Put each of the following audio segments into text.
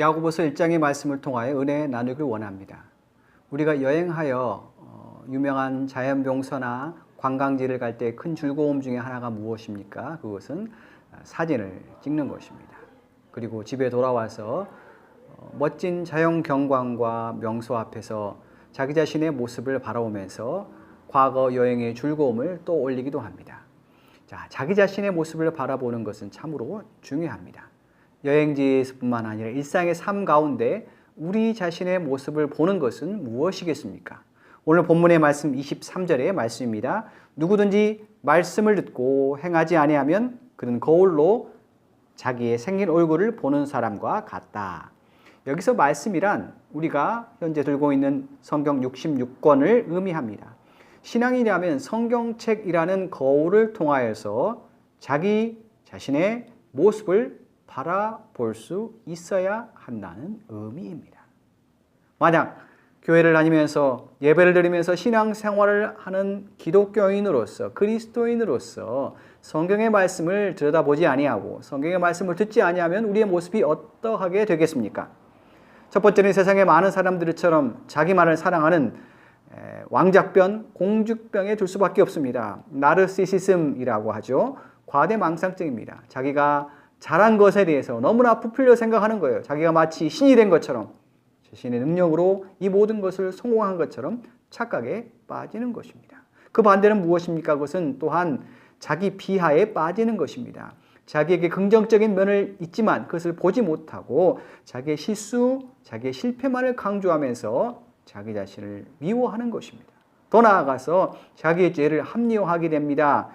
야고보서 1장의 말씀을 통하여 은혜 나누길 원합니다. 우리가 여행하여 어, 유명한 자연 명소나 관광지를 갈 때 큰 즐거움 중에 하나가 무엇입니까? 그것은 사진을 찍는 것입니다. 그리고 집에 돌아와서 어, 멋진 자연 경관과 명소 앞에서 자기 자신의 모습을 바라보면서 과거 여행의 즐거움을 또 올리기도 합니다. 자, 자기 자신의 모습을 바라보는 것은 참으로 중요합니다. 여행지에서뿐만 아니라 일상의 삶 가운데 우리 자신의 모습을 보는 것은 무엇이겠습니까? 오늘 본문의 말씀 23절의 말씀입니다. 누구든지 말씀을 듣고 행하지 아니하면 그는 거울로 자기의 생긴 얼굴을 보는 사람과 같다. 여기서 말씀이란 우리가 현재 들고 있는 성경 66권을 의미합니다. 신앙이라면 성경책이라는 거울을 통하여서 자기 자신의 모습을 바라볼 수 있어야 한다는 의미입니다. 만약 교회를 다니면서 예배를 드리면서 신앙 생활을 하는 기독교인으로서 그리스도인으로서 성경의 말씀을 들여다보지 아니하고 성경의 말씀을 듣지 아니하면 우리의 모습이 어떠하게 되겠습니까? 첫 번째는 세상의 많은 사람들처럼 자기만을 사랑하는 왕작변, 공주병에 들 수밖에 없습니다. 나르시시즘이라고 하죠. 과대망상증입니다. 자기가 잘한 것에 대해서 너무나 부풀려 생각하는 거예요. 자기가 마치 신이 된 것처럼 자신의 능력으로 이 모든 것을 성공한 것처럼 착각에 빠지는 것입니다. 그 반대는 무엇입니까? 그것은 또한 자기 비하에 빠지는 것입니다. 자기에게 긍정적인 면을 있지만 그것을 보지 못하고 자기의 실수, 자기의 실패만을 강조하면서 자기 자신을 미워하는 것입니다. 더 나아가서 자기의 죄를 합리화하게 됩니다.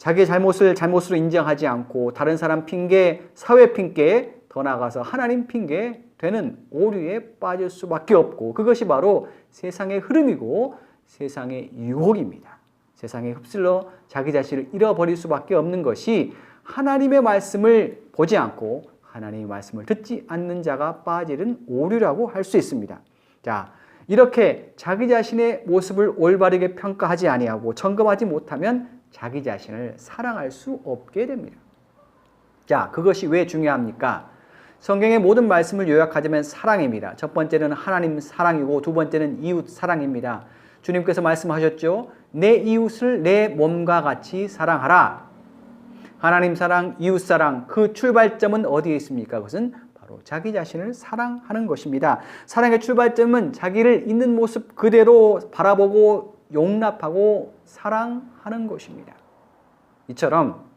자기의 잘못을 잘못으로 인정하지 않고 다른 사람 핑계, 사회 핑계, 더 나아가서 하나님 핑계 되는 오류에 빠질 수밖에 없고 그것이 바로 세상의 흐름이고 세상의 유혹입니다. 세상에 흡슬러 자기 자신을 잃어버릴 수밖에 없는 것이 하나님의 말씀을 보지 않고 하나님의 말씀을 듣지 않는 자가 빠지는 오류라고 할 수 있습니다. 자, 이렇게 자기 자신의 모습을 올바르게 평가하지 아니하고 점검하지 못하면 자기 자신을 사랑할 수 없게 됩니다. 자, 그것이 왜 중요합니까? 성경의 모든 말씀을 요약하자면 사랑입니다. 첫 번째는 하나님 사랑이고 두 번째는 이웃 사랑입니다. 주님께서 말씀하셨죠. 내 이웃을 내 몸과 같이 사랑하라. 하나님 사랑, 이웃 사랑, 그 출발점은 어디에 있습니까? 그것은 바로 자기 자신을 사랑하는 것입니다. 사랑의 출발점은 자기를 있는 모습 그대로 바라보고 용납하고 사랑하는 것입니다. 이처럼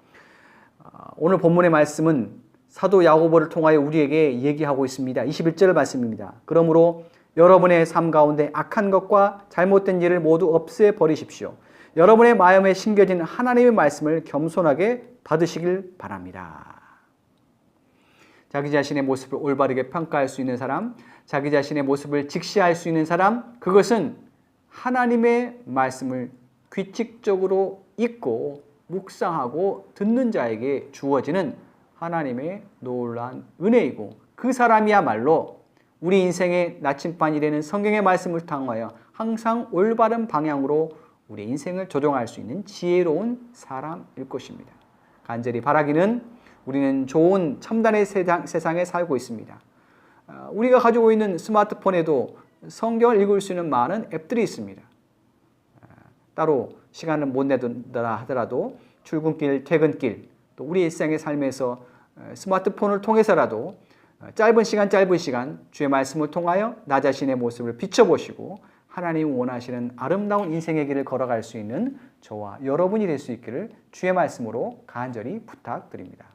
어, 오늘 본문의 말씀은 사도 야고보를 통하여 우리에게 얘기하고 있습니다. 21절 말씀입니다. 그러므로 여러분의 삶 가운데 악한 것과 잘못된 일을 모두 없애 버리십시오. 여러분의 마음에 심겨진 하나님의 말씀을 겸손하게 받으시길 바랍니다. 자기 자신의 모습을 올바르게 평가할 수 있는 사람, 자기 자신의 모습을 직시할 수 있는 사람, 그것은 하나님의 말씀을 규칙적으로 읽고 묵상하고 듣는 자에게 주어지는 하나님의 놀란 은혜이고 그 사람이야말로 우리 인생의 나침반이 되는 성경의 말씀을 통하여 항상 올바른 방향으로 우리 인생을 조정할 수 있는 지혜로운 사람일 것입니다. 간절히 바라기는 우리는 좋은 첨단의 세상, 세상에 살고 있습니다. 아, 우리가 가지고 있는 스마트폰에도 성경을 읽을 수 있는 많은 앱들이 있습니다. 아, 따로 시간을 못 내든다 하더라도 출근길, 퇴근길, 또 우리 일상의 삶에서 스마트폰을 통해서라도 짧은 시간, 짧은 시간 주의 말씀을 통하여 나 자신의 모습을 비춰보시고 하나님 원하시는 아름다운 인생의 길을 걸어갈 수 있는 저와 여러분이 될 수 있기를 주의 말씀으로 간절히 부탁드립니다.